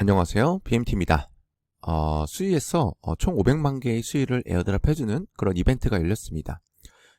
안녕하세요. BMT입니다. 어, 수위에서 어, 총 500만 개의 수위를 에어드랍 해주는 그런 이벤트가 열렸습니다.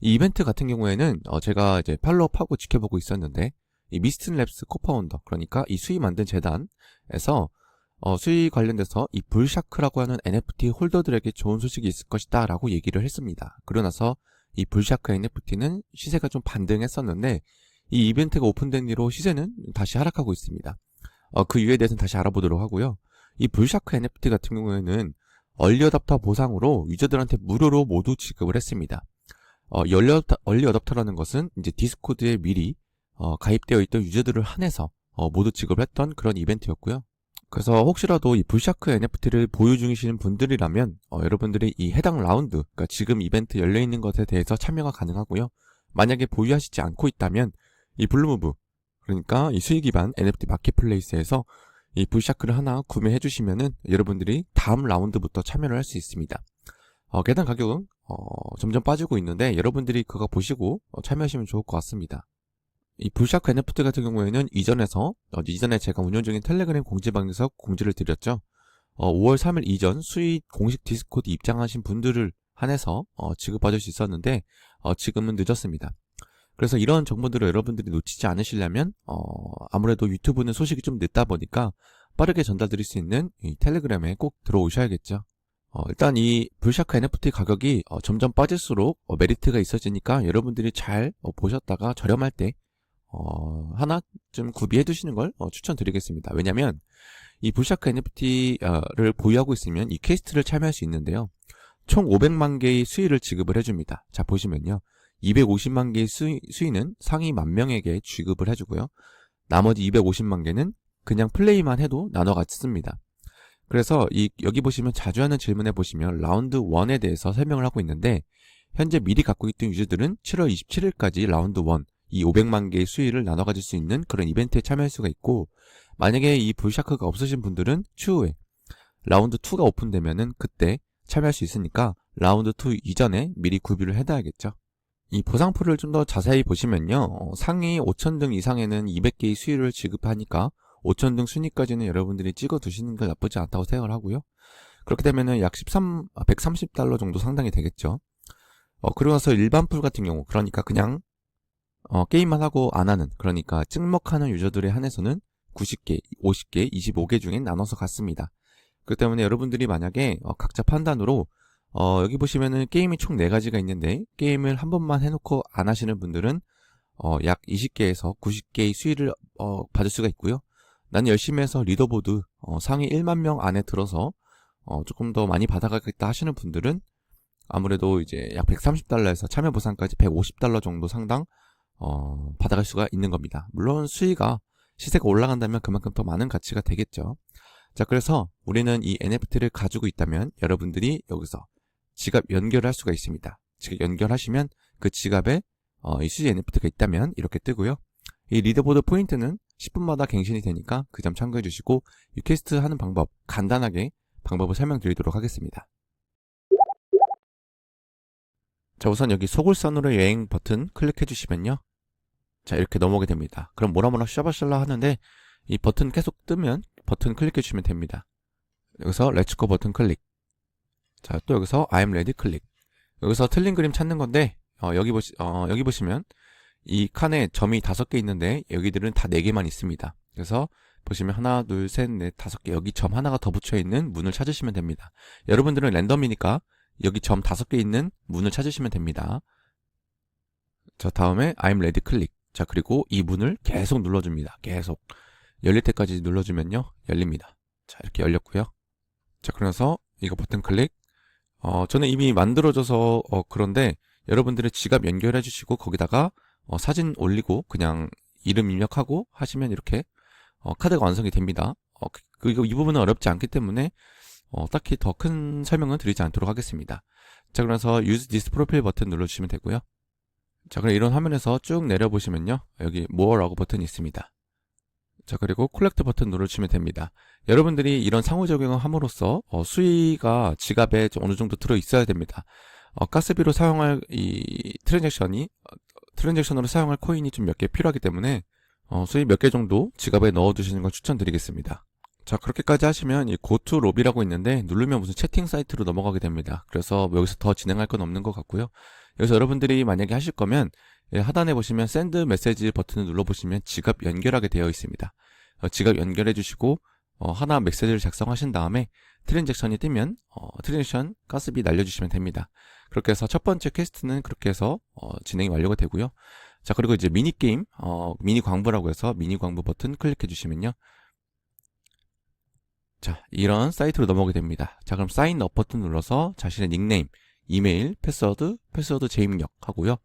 이 이벤트 같은 경우에는 어, 제가 이제 팔로우하고 지켜보고 있었는데 이 미스튼 랩스 코파운더 그러니까 이 수위 만든 재단에서 어, 수위 관련돼서 이 불샤크라고 하는 NFT 홀더들에게 좋은 소식이 있을 것이다 라고 얘기를 했습니다. 그러고 나서 이 불샤크 NFT는 시세가 좀 반등했었는데 이 이벤트가 오픈된 뒤로 시세는 다시 하락하고 있습니다. 어, 그 이유에 대해서는 다시 알아보도록 하고요. 이 불샤크 NFT 같은 경우에는 얼리 어답터 보상으로 유저들한테 무료로 모두 지급을 했습니다. 어, 얼리, 어답터, 얼리 어답터라는 것은 이제 디스코드에 미리 어, 가입되어 있던 유저들을 한해서 어, 모두 지급을 했던 그런 이벤트였고요. 그래서 혹시라도 이 불샤크 NFT를 보유 중이신 분들이라면 어, 여러분들이 이 해당 라운드, 그러니까 지금 이벤트 열려 있는 것에 대해서 참여가 가능하고요. 만약에 보유하시지 않고 있다면 이 블루무브 그러니까 이 수익 기반 NFT 마켓플레이스에서 이 불샤크를 하나 구매해 주시면은 여러분들이 다음 라운드부터 참여를 할 수 있습니다. 어, 계단 가격은 어, 점점 빠지고 있는데 여러분들이 그거 보시고 어, 참여하시면 좋을 것 같습니다. 이 불샤크 NFT 같은 경우에는 이전에서 어, 이전에 제가 운영 중인 텔레그램 공지방에서 공지를 드렸죠. 5월 3일 이전 수익 공식 디스코드 입장하신 분들을 한해서 어, 지급받을 수 있었는데 어, 지금은 늦었습니다. 그래서 이런 정보들을 여러분들이 놓치지 않으시려면 어, 아무래도 유튜브는 소식이 좀 늦다 보니까 빠르게 전달드릴 수 있는 이 텔레그램에 꼭 들어오셔야겠죠. 어, 일단 이 불샤크 NFT 가격이 어, 점점 빠질수록 어, 메리트가 있어지니까 여러분들이 잘 어, 보셨다가 저렴할 때 어, 하나쯤 구비해 두시는 걸 어, 추천드리겠습니다. 왜냐면 이 불샤크 NFT를 보유하고 있으면 이 퀘스트를 참여할 수 있는데요. 총 500만 개의 수위를 지급을 해줍니다. 자 보시면요. 250만 개의 수위, 수위는 상위 만 명에게 지급을 해주고요. 나머지 250만 개는 그냥 플레이만 해도 나눠 같이 씁니다. 그래서 이 여기 보시면 자주 하는 질문에 보시면 라운드 1에 대해서 설명을 하고 있는데 현재 미리 갖고 있던 유저들은 7월 27일까지 라운드 1, 이 500만 개의 수위를 나눠 가질 수 있는 그런 이벤트에 참여할 수가 있고 만약에 이 불샤크가 없으신 분들은 추후에 라운드 2가 오픈되면은 그때 참여할 수 있으니까 라운드 2 이전에 미리 구비를 해둬야겠죠. 이 보상표를 좀더 자세히 보시면요. 어, 상위 5천등 이상에는 200개의 수위를 지급하니까 5천등 순위까지는 여러분들이 찍어 두시는 게 나쁘지 않다고 생각을 하고요. 그렇게 되면은 약 13, 130달러 정도 상당이 되겠죠. 어, 그러고 나서 일반 풀 같은 경우, 그러니까 그냥, 어, 게임만 하고 안 하는, 그러니까 찍먹하는 유저들에 한해서는 90개, 50개, 25개 중에 나눠서 갔습니다. 그 때문에 여러분들이 만약에 어, 각자 판단으로 어, 여기 보시면은 게임이 총 4가지가 있는데 게임을 한 번만 해놓고 안 하시는 분들은 어, 약 20개에서 90개의 수위를 어, 받을 수가 있고요. 나는 열심히 해서 리더보드 어, 상위 1만 명 안에 들어서 어, 조금 더 많이 받아가겠다 하시는 분들은 아무래도 이제 약 130달러에서 참여 보상까지 150달러 정도 상당 어, 받아갈 수가 있는 겁니다. 물론 수위가 시세가 올라간다면 그만큼 더 많은 가치가 되겠죠. 자, 그래서 우리는 이 NFT를 가지고 있다면 여러분들이 여기서 지갑 연결할 수가 있습니다. 지갑 연결하시면 그 지갑에 어, 이 수지 NFT가 있다면 이렇게 뜨고요. 이 리더보드 포인트는 10분마다 갱신이 되니까 그 점 참고해 주시고 유캐스트 하는 방법 간단하게 방법을 설명드리도록 하겠습니다. 자 우선 여기 소굴선으로 여행 버튼 클릭해 주시면요. 자 이렇게 넘어오게 됩니다. 그럼 뭐라 뭐라 샤바샬라 하는데 이 버튼 계속 뜨면 버튼 클릭해 주시면 됩니다. 여기서 렛츠고 버튼 클릭 자, 또 여기서 I'm ready 클릭. 여기서 틀린 그림 찾는 건데, 어, 여기 보시, 어, 여기 보시면 이 칸에 점이 다섯 개 있는데 여기들은 다 네 개만 있습니다. 그래서 보시면 하나, 둘, 셋, 넷, 다섯 개 여기 점 하나가 더 붙여 있는 문을 찾으시면 됩니다. 여러분들은 랜덤이니까 여기 점 다섯 개 있는 문을 찾으시면 됩니다. 자, 다음에 I'm ready 클릭. 자, 그리고 이 문을 계속 눌러줍니다. 계속. 열릴 때까지 눌러주면요. 열립니다. 자, 이렇게 열렸고요. 자, 그래서 이거 버튼 클릭. 어, 저는 이미 만들어져서 어, 그런데 여러분들의 지갑 연결해 주시고 거기다가 어, 사진 올리고 그냥 이름 입력하고 하시면 이렇게 어, 카드가 완성이 됩니다. 어, 그, 그리고 이 부분은 어렵지 않기 때문에 어, 딱히 더 큰 설명은 드리지 않도록 하겠습니다. 자, 그래서 Use this profile 버튼 눌러주시면 되고요. 자, 그럼 이런 화면에서 쭉 내려보시면요. 여기 More라고 버튼이 있습니다. 자, 그리고 콜렉트 버튼 누르시면 됩니다. 여러분들이 이런 상호작용을 함으로써 어, 수위가 지갑에 어느 정도 들어 있어야 됩니다. 어, 가스비로 사용할 이 트랜잭션이 어, 트랜잭션으로 사용할 코인이 좀 몇 개 필요하기 때문에 어, 수익 몇개 정도 지갑에 넣어 두시는 걸 추천드리겠습니다. 자, 그렇게까지 하시면 이 고투 로비라고 있는데 누르면 무슨 채팅 사이트로 넘어가게 됩니다. 그래서 뭐 여기서 더 진행할 건 없는 것 같고요. 여기서 여러분들이 만약에 하실 거면 예, 하단에 보시면 샌드 메시지 버튼을 눌러보시면 지갑 연결하게 되어 있습니다. 어, 지갑 연결해 주시고 어, 하나 메시지를 작성하신 다음에 트랜잭션이 뜨면 어, 트랜잭션 가스비 날려주시면 됩니다. 그렇게 해서 첫 번째 퀘스트는 그렇게 해서 어, 진행이 완료가 되고요. 자 그리고 이제 미니 게임 어, 미니 광부라고 해서 미니 광부 버튼 클릭해 주시면요. 자 이런 사이트로 넘어오게 됩니다. 자 그럼 사인 업 버튼 눌러서 자신의 닉네임, 이메일, 패스워드, 패스워드 재입력 하고요.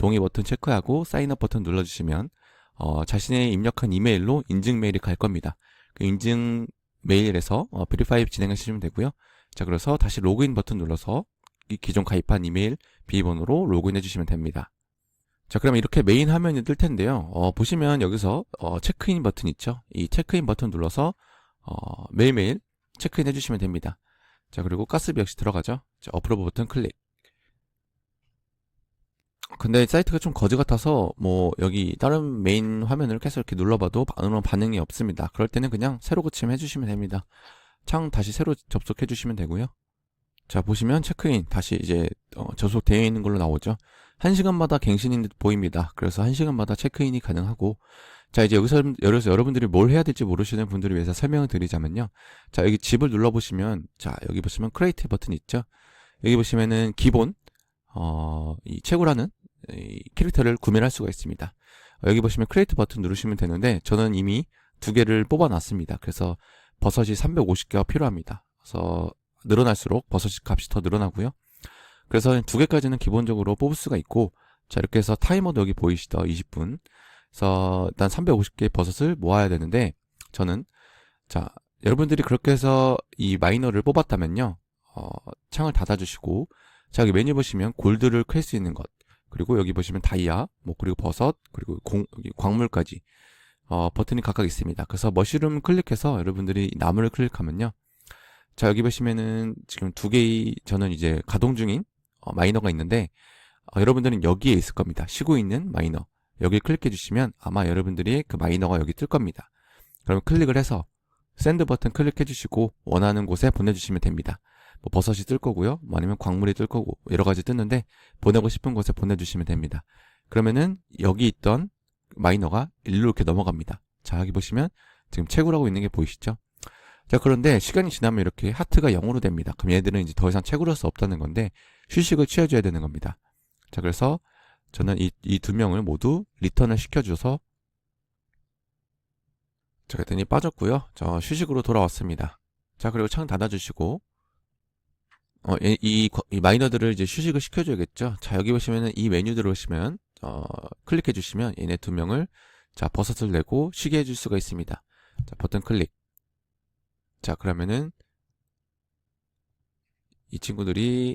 동의 버튼 체크하고 사인업 버튼 눌러주시면 어, 자신의 입력한 이메일로 인증 메일이 갈 겁니다. 그 인증 메일에서 어, 베리파이 진행하시면 되고요. 자, 그래서 다시 로그인 버튼 눌러서 이 기존 가입한 이메일 비번호로 로그인해 주시면 됩니다. 자, 그럼 이렇게 메인 화면이 뜰 텐데요. 어, 보시면 여기서 어, 체크인 버튼 있죠. 이 체크인 버튼 눌러서 어, 매일매일 체크인 해주시면 됩니다. 자, 그리고 가스비 역시 들어가죠. 자, 어프로브 버튼 클릭. 근데 사이트가 좀 거지 같아서 뭐 여기 다른 메인 화면을 계속 이렇게 눌러봐도 아무런 반응이 없습니다. 그럴 때는 그냥 새로 고침 해주시면 됩니다. 창 다시 새로 접속해 주시면 되고요. 자 보시면 체크인 다시 이제 어, 접속되어 있는 걸로 나오죠. 1시간마다 갱신이 보입니다. 그래서 1시간마다 체크인이 가능하고 자 이제 여기서 여기서 여러분들이 뭘 해야 될지 모르시는 분들을 위해서 설명을 드리자면요. 자 여기 집을 눌러보시면 자 여기 보시면 크레이트 버튼 있죠. 여기 보시면은 기본 어, 이 최고라는 이 캐릭터를 구매를 할 수가 있습니다. 어, 여기 보시면 크리에이트 버튼 누르시면 되는데 저는 이미 두 개를 뽑아 놨습니다. 그래서 버섯이 350개가 필요합니다. 그래서 늘어날수록 버섯이 값이 더 늘어나고요. 그래서 두 개까지는 기본적으로 뽑을 수가 있고 자 이렇게 해서 타이머도 여기 보이시죠 20분 그래서 일단 350개의 버섯을 모아야 되는데 저는 자 여러분들이 그렇게 해서 이 마이너를 뽑았다면요 어, 창을 닫아주시고 자 여기 메뉴 보시면 골드를 캘 수 있는 것 그리고 여기 보시면 다이아, 뭐 그리고 버섯, 그리고 공, 광물까지 어, 버튼이 각각 있습니다. 그래서 머시룸 클릭해서 여러분들이 나무를 클릭하면요. 자 여기 보시면은 지금 두 개의 저는 이제 가동 중인 어, 마이너가 있는데 어, 여러분들은 여기에 있을 겁니다. 쉬고 있는 마이너 여기 클릭해 주시면 아마 여러분들이 그 마이너가 여기 뜰 겁니다. 그러면 클릭을 해서 샌드 버튼 클릭해 주시고 원하는 곳에 보내주시면 됩니다. 뭐 버섯이 뜰 거고요. 뭐 아니면 광물이 뜰 거고 여러 가지 뜨는데 보내고 싶은 곳에 보내주시면 됩니다. 그러면은 여기 있던 마이너가 일로 이렇게 넘어갑니다. 자 여기 보시면 지금 채굴하고 있는 게 보이시죠? 자 그런데 시간이 지나면 이렇게 하트가 0으로 됩니다. 그럼 얘들은 이제 더 이상 채굴할 수 없다는 건데 휴식을 취해줘야 되는 겁니다. 자 그래서 저는 이이두 명을 모두 리턴을 시켜줘서 자 그랬더니 빠졌고요. 저 휴식으로 돌아왔습니다. 자 그리고 창 닫아주시고 어, 이, 이, 이, 마이너들을 이제 휴식을 시켜줘야겠죠. 자, 여기 보시면은 이 메뉴 들어오시면, 어, 클릭해 주시면 얘네 두 명을, 자, 버섯을 내고 쉬게 해줄 수가 있습니다. 자, 버튼 클릭. 자, 그러면은, 이 친구들이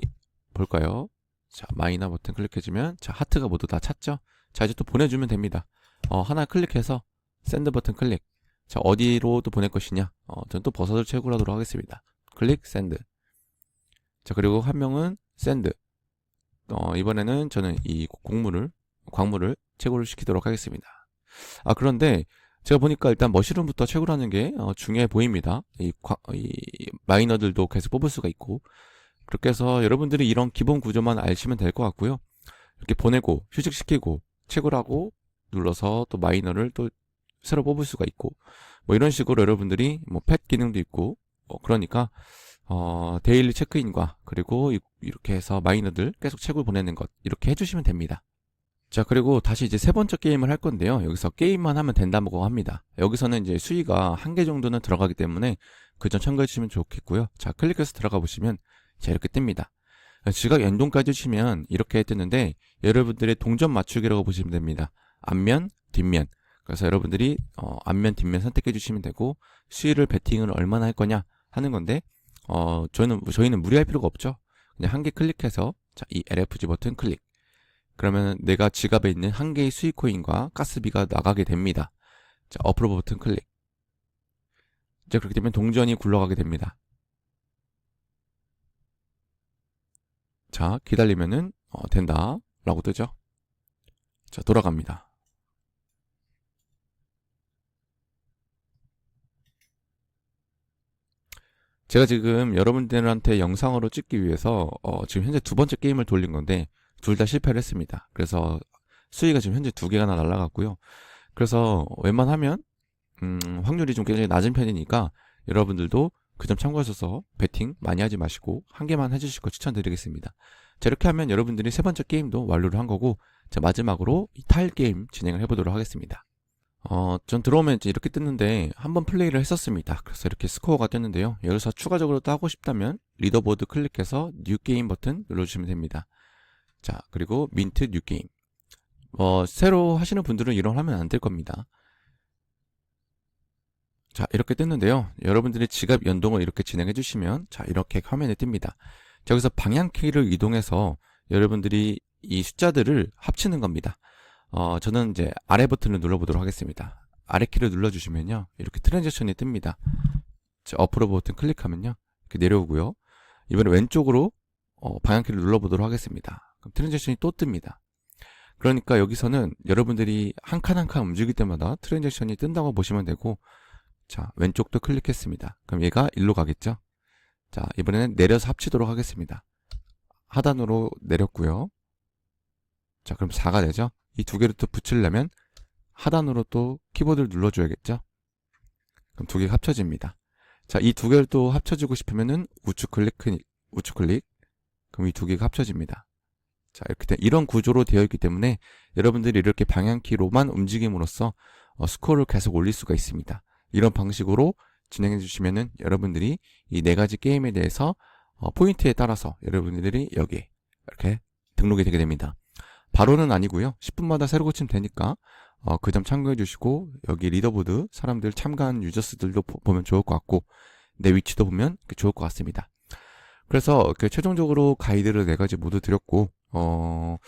볼까요? 자, 마이너 버튼 클릭해주면, 자, 하트가 모두 다 찼죠? 자, 이제 또 보내주면 됩니다. 어, 하나 클릭해서, 샌드 버튼 클릭. 자, 어디로 또 보낼 것이냐? 어, 저는 또 버섯을 채굴하도록 하겠습니다. 클릭, 샌드. 자, 그리고 한 명은 샌드. 어, 이번에는 저는 이 곡물을, 광물을 채굴을 시키도록 하겠습니다. 아, 그런데 제가 보니까 일단 머시룸부터 채굴하는 게 어, 중요해 보입니다. 이, 이 마이너들도 계속 뽑을 수가 있고. 그렇게 해서 여러분들이 이런 기본 구조만 아시면 될 것 같고요. 이렇게 보내고, 휴식시키고, 채굴하고, 눌러서 또 마이너를 또 새로 뽑을 수가 있고, 뭐 이런 식으로 여러분들이 뭐 펫 기능도 있고, 어, 그러니까 어, 데일리 체크인과 그리고 이렇게 해서 마이너들 계속 책을 보내는 것 이렇게 해주시면 됩니다. 자 그리고 다시 이제 세 번째 게임을 할 건데요. 여기서 게임만 하면 된다고 합니다. 여기서는 이제 수위가 한 개 정도는 들어가기 때문에 그 점 참고해 주시면 좋겠고요. 자 클릭해서 들어가 보시면 자 이렇게 뜹니다. 지각 연동까지 주시면 이렇게 뜨는데 여러분들의 동전 맞추기라고 보시면 됩니다. 앞면, 뒷면. 그래서 여러분들이 어, 앞면, 뒷면 선택해 주시면 되고 수위를 베팅을 얼마나 할 거냐 하는 건데 어, 저희는, 저희는 무리할 필요가 없죠. 그냥 한 개 클릭해서, 자, 이 LFG 버튼 클릭. 그러면 내가 지갑에 있는 한 개의 수익코인과 가스비가 나가게 됩니다. 자, 어프로브 버튼 클릭. 자, 그렇게 되면 동전이 굴러가게 됩니다. 자, 기다리면은, 어, 된다. 라고 뜨죠. 자, 돌아갑니다. 제가 지금 여러분들한테 영상으로 찍기 위해서 어, 지금 현재 두 번째 게임을 돌린 건데 둘 다 실패를 했습니다. 그래서 수위가 지금 현재 두 개가 나 날라갔고요. 그래서 웬만하면 음, 확률이 좀 굉장히 낮은 편이니까 여러분들도 그 점 참고하셔서 배팅 많이 하지 마시고 한 개만 해주실 거 추천드리겠습니다. 자 이렇게 하면 여러분들이 세 번째 게임도 완료를 한 거고 자 마지막으로 이 타일 게임 진행을 해보도록 하겠습니다. 어, 전 들어오면 이제 이렇게 뜨는데 한번 플레이를 했었습니다. 그래서 이렇게 스코어가 떴는데요. 여기서 추가적으로 또 하고 싶다면 리더보드 클릭해서 뉴 게임 버튼 눌러주시면 됩니다. 자, 그리고 민트 뉴 게임. 어, 새로 하시는 분들은 이런 화면 안 될 겁니다. 자, 이렇게 떴는데요. 여러분들이 지갑 연동을 이렇게 진행해 주시면 자, 이렇게 화면에 뜹니다. 자, 여기서 방향키를 이동해서 여러분들이 이 숫자들을 합치는 겁니다. 어, 저는 이제 아래 버튼을 눌러보도록 하겠습니다. 아래 키를 눌러주시면요. 이렇게 트랜지션이 뜹니다. 자, 어프로 버튼 클릭하면요. 이렇게 내려오고요. 이번에 왼쪽으로 어, 방향키를 눌러보도록 하겠습니다. 그럼 트랜지션이 또 뜹니다. 그러니까 여기서는 여러분들이 한 칸 한 칸 움직일 때마다 트랜지션이 뜬다고 보시면 되고 자, 왼쪽도 클릭했습니다. 그럼 얘가 일로 가겠죠? 자, 이번에는 내려서 합치도록 하겠습니다. 하단으로 내렸고요. 자, 그럼 4가 되죠? 이 두 개를 또 붙이려면 하단으로 또 키보드를 눌러줘야겠죠? 그럼 두 개가 합쳐집니다. 자, 이 두 개를 또 합쳐주고 싶으면은 우측 클릭, 우측 클릭. 그럼 이 두 개가 합쳐집니다. 자, 이렇게 된, 이런 구조로 되어 있기 때문에 여러분들이 이렇게 방향키로만 움직임으로써 어, 스코어를 계속 올릴 수가 있습니다. 이런 방식으로 진행해 주시면은 여러분들이 이 네 가지 게임에 대해서 어, 포인트에 따라서 여러분들이 여기에 이렇게 등록이 되게 됩니다. 바로는 아니고요. 10분마다 새로 고치면 되니까 어, 그 점 참고해 주시고 여기 리더보드 사람들 참가한 유저스들도 보, 보면 좋을 것 같고 내 위치도 보면 좋을 것 같습니다. 그래서 그 최종적으로 가이드를 네 가지 모두 드렸고 어,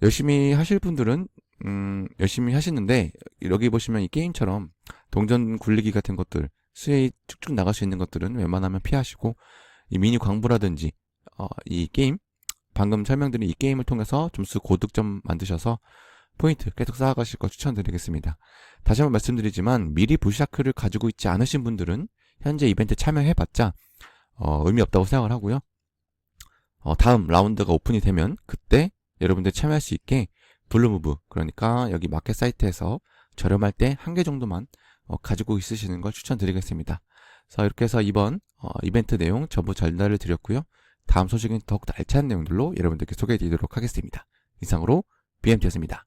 열심히 하실 분들은 음, 열심히 하시는데 여기 보시면 이 게임처럼 동전 굴리기 같은 것들 수에 쭉쭉 나갈 수 있는 것들은 웬만하면 피하시고 이 미니 광부라든지 어, 이 게임 방금 설명드린 이 게임을 통해서 점수 고득점 만드셔서 포인트 계속 쌓아가실 거 추천드리겠습니다. 다시 한번 말씀드리지만 미리 부샤크를 가지고 있지 않으신 분들은 현재 이벤트 참여해봤자 어, 의미 없다고 생각을 하고요. 어, 다음 라운드가 오픈이 되면 그때 여러분들 참여할 수 있게 블루무브 그러니까 여기 마켓 사이트에서 저렴할 때 한 개 정도만 어, 가지고 있으시는 걸 추천드리겠습니다. 자 이렇게 해서 이번 어, 이벤트 내용 전부 전달을 드렸고요. 다음 소식은 더욱 알찬 내용들로 여러분들께 소개해 드리도록 하겠습니다. 이상으로 BMT였습니다.